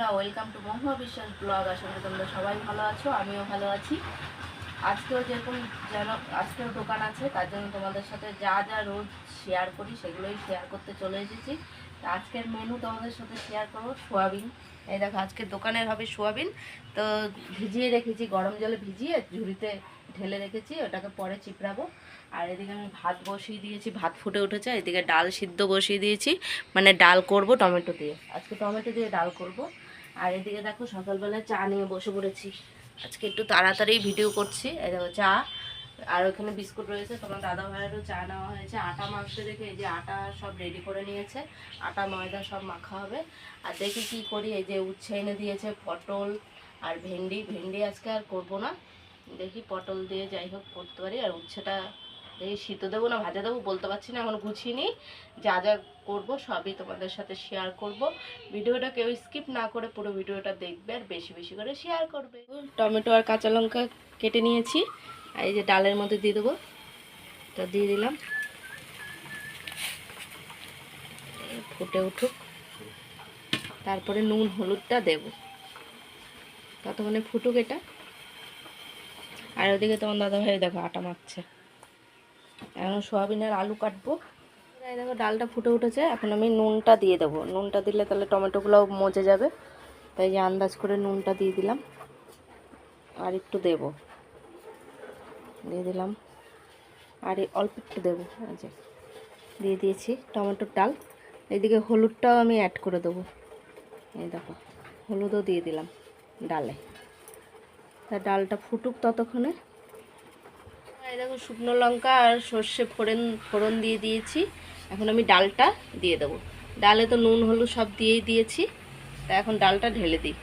বন্ধুরা welcome to মহুয়া বিশ্বাস blog করি তোমরা সবাই ভালো আছো, আমিও ভালো আছি। আজকেও যেরকম যেন, আজকেও দোকান আছে, তার জন্য তোমাদের সাথে যা যা রোজ শেয়ার করি, সেগুলোই শেয়ার করতে চলে এসেছি। তো আজকের মেনু তোমাদের সাথে শেয়ার করব, সোয়াবিন। এই দেখো, আজকে দোকানের হবে সোয়াবিন। তো ভিজিয়ে রেখেছি, গরম জলে ভিজিয়ে ঝুড়িতে ঢেলে রেখেছি, ওটাকে পরে চিপড়াবো। আর এদিকে আমি ভাত বসিয়ে দিয়েছি, ভাত ফুটে উঠেছে, এদিকে ডাল সিদ্ধ বসিয়ে দিয়েছি। মানে ডাল করব টমেটো দিয়ে। আজকে টমেটো দিয়ে ডাল করব। আর এদিকে দেখো সকালবেলা চা নিয়ে বসে পড়েছি। আজকে একটু তাড়াতাড়ি ভিডিও করছি। এই দেখো চা। আর ওখানে বিস্কুট রয়েছে। তোমার দাদা ভাইয়েরও চা নেওয়া হয়েছে। আটা মাখতে দেখে এই যে আটা সব রেডি করে নিয়েছে। আটা, ময়দা সব মাখা হবে। আর দেখি কি করি। এই যে উচ্ছে এনে দিয়েছে পটল আর ভেন্ডি। ভেন্ডি আজকে আর করব না। দেখি পটল দিয়ে যাই হোক করতে পারি। আর উচ্ছেটা দেখি সিদ্ধ দেবো না, ভাজা দেবো, বলতে পারছি না, এখন গুছিয়ে যা যা করব সবই তোমাদের সাথে শেয়ার করব। ভিডিওটা কেউ স্কিপ না করে পুরো ভিডিওটা দেখবে আর বেশি বেশি করে শেয়ার করবে। টমেটো আর কাঁচা লঙ্কা কেটে নিয়েছি, আর এই যে ডালের মধ্যে দিয়ে দেবো, এটা দিয়ে দিলাম। ফুটে উঠুক। তারপরে নুন, হলুদটা দেব। ততক্ষণে ফুটুক এটা। আর ওদিকে তোমার দাদা ভাই দেখো আটা মাখছে। এখন সোয়াবিনের আলু কাটবো। এই দেখো, ডালটা ফুটে উঠেছে, এখন আমি নুনটা দিয়ে দেবো। নুনটা দিলে তাহলে টমেটোগুলোও মজে যাবে। তাই যে আন্দাজ করে নুনটা দিয়ে দিলাম। আর একটু দেব। দিয়ে দিলাম। আর অল্প একটু দেবো। যে, দিয়ে দিয়েছি টমেটোর ডাল। এইদিকে হলুদটাও আমি অ্যাড করে দেবো। এই দেখো, হলুদও দিয়ে দিলাম ডালে। তা ডালটা ফুটুক ততক্ষণে। এই দেখো শুকনো লঙ্কা আর সর্ষে ফোড়ন ফোড়ন দিয়ে দিয়েছি। এখন আমি ডালটা দিয়ে দেবো। ডালে তো নুন, হলুদ সব দিয়েই দিয়েছি। তা এখন ডালটা ঢেলে দিই।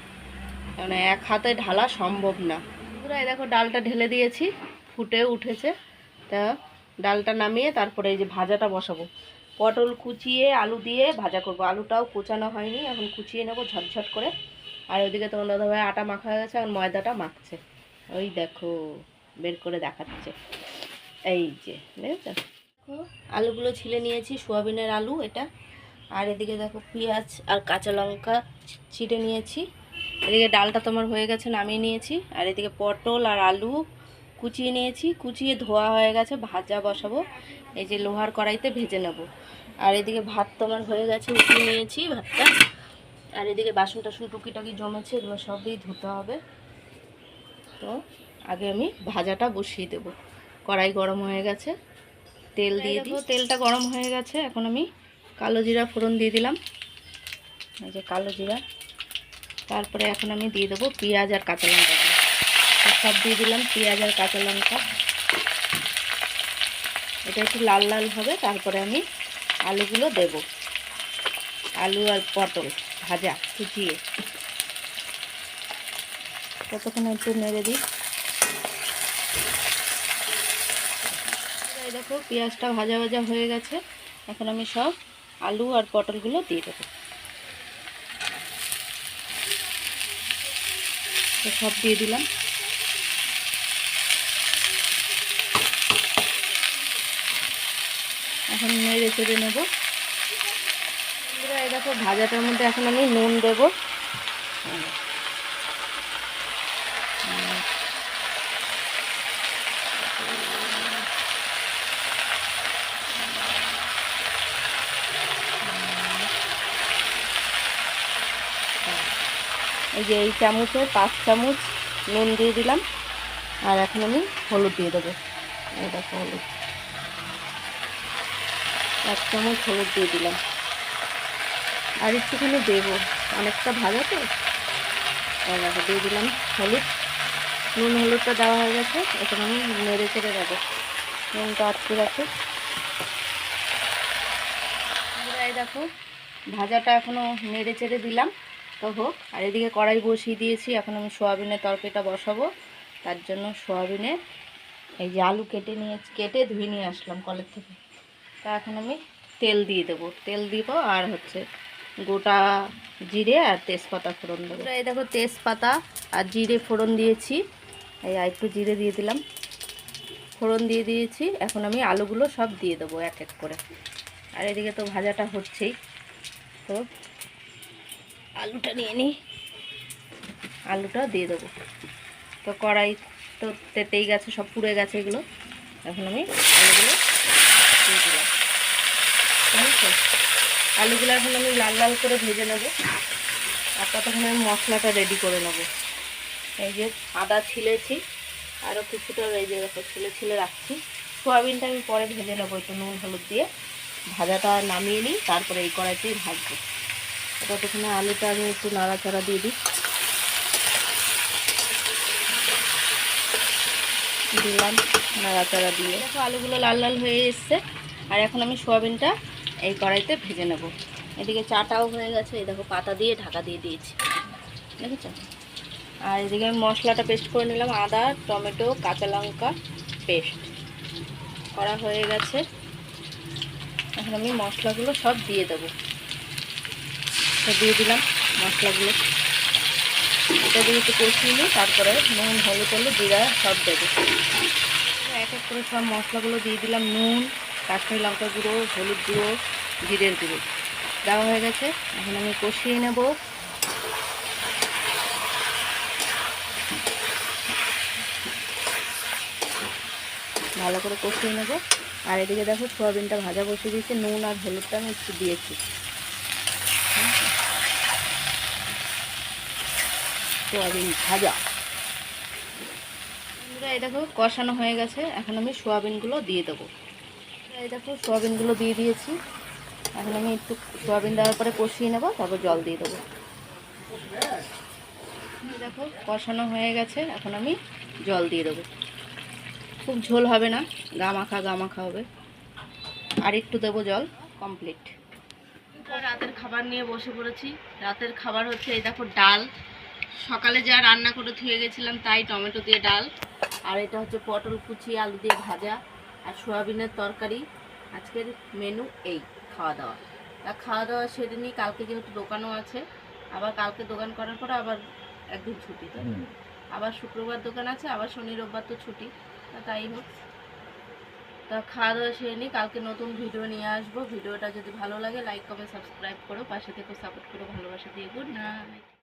কারণ এক হাতে ঢালা সম্ভব না। পুরো এই দেখো ডালটা ঢেলে দিয়েছি, ফুটে উঠেছে। তা ডালটা নামিয়ে তারপরে এই যে ভাজাটা বসাবো। পটল কুচিয়ে আলু দিয়ে ভাজা করব। আলুটাও কুচানো হয়নি, এখন কুচিয়ে নেব ঝটঝট করে। আর ওইদিকে তোমার দাদাভাই আটা মাখা হয়ে গেছে আর ময়দাটা মাখছে। ওই দেখো, বের করে দেখাচ্ছে। এই যে দেখেছ দেখো, আলুগুলো ছিলে নিয়েছি, সোয়াবিনের আলু এটা। আর এদিকে দেখো পেঁয়াজ আর কাঁচা লঙ্কা ছিটে নিয়েছি। এদিকে ডালটা তোমার হয়ে গেছে, নামিয়ে নিয়েছি। আর এদিকে পটল আর আলু কুচিয়ে নিয়েছি। কুচিয়ে ধোয়া হয়ে গেছে, ভাজা বসাবো। এই যে লোহার কড়াইতে ভেজে নেব। আর এদিকে ভাত তোমার হয়ে গেছে, উঠিয়ে নিয়েছি ভাতটা। আর এদিকে বাসন টাসন টুকিটাকি জমেছে, এগুলো সবই ধুতে হবে। তো আগে আমি ভাজাটা বসিয়ে দেব। কড়াই গরম হয়ে গেছে। তেল দিয়ে দিই। তেলটা গরম হয়ে গেছে। এখন আমি কালো জিরা ফোড়ন দিয়ে দিলাম। এই যে কালো জিরা। তারপরে এখন আমি দিয়ে দেবো পেঁয়াজ আর কাঁচা লঙ্কা সব দিয়ে দিলাম পেঁয়াজ আর কাঁচা লঙ্কা। এটা একটু লাল লাল হবে। তারপরে আমি আলুগুলো দেব। আলু আর পটল ভাজা কুচিয়ে। ততক্ষণ একটু নেড়ে দিই? এই দেখো, পেঁয়াজটা ভাজা ভাজা হয়ে গেছে। এখন আমি সব আলু আর পটলগুলো দিয়ে দেবো। সব দিয়ে দিলাম। এখন নেড়ে চেড়ে নেব। এই দেখো, ভাজাটার মধ্যে এখন আমি নুন দেবো। এই যে এই চামচে পাঁচ চামচ নুন দিয়ে দিলাম। আর এখন আমি হলুদ দিয়ে দেবো। দেখো হলুদ। এক চামচ হলুদ দিয়ে দিলাম। আর একটুখানি দেবো। অনেকটা ভাজা তো। দেখো, দিয়ে দিলাম হলুদ। নুন হলুদটা দেওয়া হয়ে গেছে। এখন আমি নেড়ে চেড়ে দেবো। নুনটা আটকে রাখো। দেখো, ভাজাটা এখনও নেড়ে চেড়ে দিলাম। তো হোক। আর এদিকে কড়াই বসিয়ে দিয়েছি। এখন আমি সোয়াবিনের তরকারিটা বসাবো। তার জন্য সোয়াবিনে এই যে আলু কেটে নিয়ে, কেটে ধুয়ে নিয়ে আসলাম কলের থেকে। তা এখন আমি তেল দিয়ে দেবো। তেল দিব আর হচ্ছে গোটা জিরে আর তেজপাতা ফোড়ন দেবো। এই দেখো তেজপাতা আর জিরে ফোড়ন দিয়েছি। এই আর একটু জিরে দিয়ে দিলাম। ফোড়ন দিয়ে দিয়েছি। এখন আমি আলুগুলো সব দিয়ে দেবো এক এক করে। আর এদিকে তো ভাজাটা হচ্ছেই। তো আলুটা নিয়ে নিই আলুটা দিয়ে দেবো। তো কড়াই তো তেতেই গেছে, সব পুড়ে গেছে এগুলো। এখন আমি আলুগুলো দিয়ে দিলাম। আলুগুলো এখন আমি লাল লাল করে ভেজে নেব। আর ততক্ষণ আমি মশলাটা রেডি করে নেব। এই যে আদা ছিলেছি আরও কিছুটা এই যে ছিলে ছিলে রাখছি। সোয়াবিনটা আমি পরে ভেজে নেব একটু নুন, হলুদ দিয়ে। ভাজাটা নামিয়ে নিই, তারপরে এই কড়াইতেই ভাজবো। ততক্ষণে আলুটা আমি একটু নাড়াচাড়া দিয়ে দিই। দিলাম নাড়াচাড়া দিয়ে। দেখো আলুগুলো লাল লাল হয়ে এসছে। আর এখন আমি সোয়াবিনটা এই কড়াইতে ভেজে নেব। এদিকে চাটাও হয়ে গেছে। এই দেখো পাতা দিয়ে ঢাকা দিয়ে দিয়েছি। দেখেছ? আর এদিকে আমি মশলাটা পেস্ট করে নিলাম। আদা, টমেটো, কাঁচা লঙ্কা পেস্ট করা হয়ে গেছে। এখন আমি মশলাগুলো সব দিয়ে দেবো। তো দিয়ে দিলাম, মশলাগুলো। এটা দিয়ে একটু কষিয়ে তারপরে নুন, হলুদ হলুদ, জিরা সব দেবো। এক এক করে সব মশলাগুলো দিয়ে দিলাম, নুন, কাশ্মীর লঙ্কা গুঁড়ো, হলুদ গুঁড়ো, জিরের গুঁড়ো। দেওয়া হয়ে গেছে, এখন আমি কষিয়ে নেব। ভালো করে কষিয়ে নেব। আর এদিকে দেখো, সোয়াবিনটা ভাজা বসিয়ে দিয়েছি, নুন আর হলুদটা আমি একটু দিয়েছি। সোয়াবিন ভাজা। বন্ধুরা এই দেখো কষানো হয়ে গেছে। এখন আমি সোয়াবিনগুলো দিয়ে দেবো। এই দেখো সোয়াবিনগুলো দিয়ে দিয়েছি। এখন আমি একটু সোয়াবিন দেওয়ার পরে কষিয়ে নেব তারপর জল দিয়ে দেবো। দেখো কষানো হয়ে গেছে। এখন আমি জল দিয়ে দেবো। খুব ঝোল হবে না গামাখা গামাখা হবে। আর একটু দেবো জল কমপ্লিট রাতের খাবার নিয়ে বসে পড়েছি। রাতের খাবার হচ্ছে এই দেখো ডাল। সকালে যা রান্না করে ধুয়ে গেছিলাম তাই টমেটো দিয়ে ডাল। আর এটা হচ্ছে পটল কুচি আলু দিয়ে ভাজা আর সোয়াবিনের তরকারি। আজকের মেনু এই খাওয়া দাওয়া তা খাওয়া দাওয়া সেরে নিই কালকে যেহেতু দোকানও আছে আবার কালকে দোকান করার পরে আবার একদিন ছুটি তো আবার শুক্রবার দোকান আছে আবার শনি রোববার তো ছুটি তা তাই হোক। তা খাওয়া দাওয়া সেরে নিই কালকে নতুন ভিডিও নিয়ে আসব। ভিডিওটা যদি ভালো লাগে লাইক কমেন্ট সাবস্ক্রাইব করো পাশে থেকে সাপোর্ট করো ভালোবাসা দিয়ে গুড নাইট